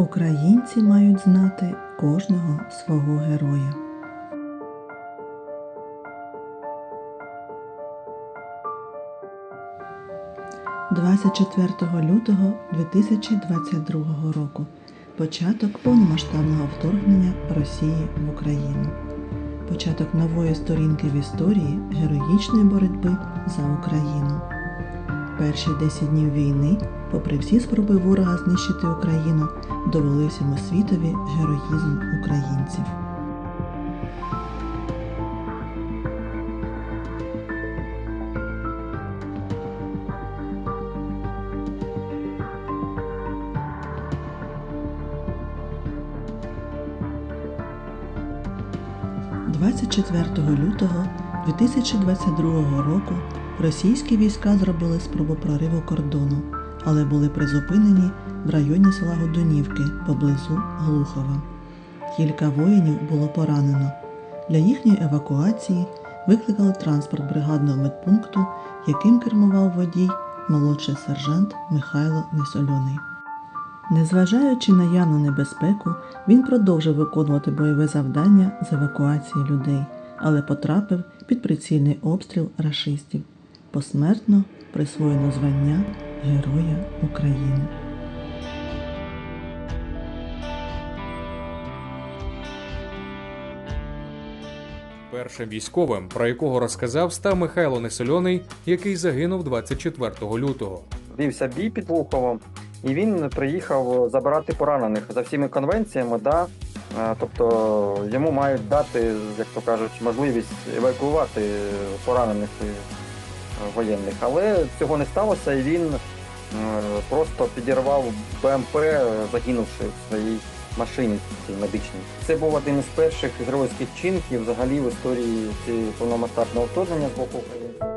Українці мають знати кожного свого героя. – 24 лютого 2022 року початок повномасштабного вторгнення Росії в Україну. Початок нової сторінки в історії героїчної боротьби за Україну. Перші 10 днів війни, попри всі спроби ворога знищити Україну, довели всьому світові героїзм українців. – 24 лютого 2022 року російські війська зробили спробу прориву кордону, але були призупинені в районі села Годунівки поблизу Глухова. Кілька воїнів було поранено. Для їхньої евакуації викликали транспорт бригадного медпункту, яким кермував водій молодший сержант Михайло Несольоний. Незважаючи на явну небезпеку, він продовжив виконувати бойове завдання з евакуації людей, але потрапив під прицільний обстріл рашистів. Посмертно присвоєно звання Героя України. Першим військовим, про якого розказав, став Михайло Несольоний, який загинув 24 лютого. Вівся бій під Луховом, і він приїхав забирати поранених за всіми конвенціями. Да? Е, Тобто йому мають дати, як то кажуть, можливість евакуювати поранених е, воєнних. Але цього не сталося, і він е, просто підірвав БМП, загинувши в своїй машині медичній. Це був один із перших геройських чинків взагалі в історії повномасштабного вторгнення з боку України.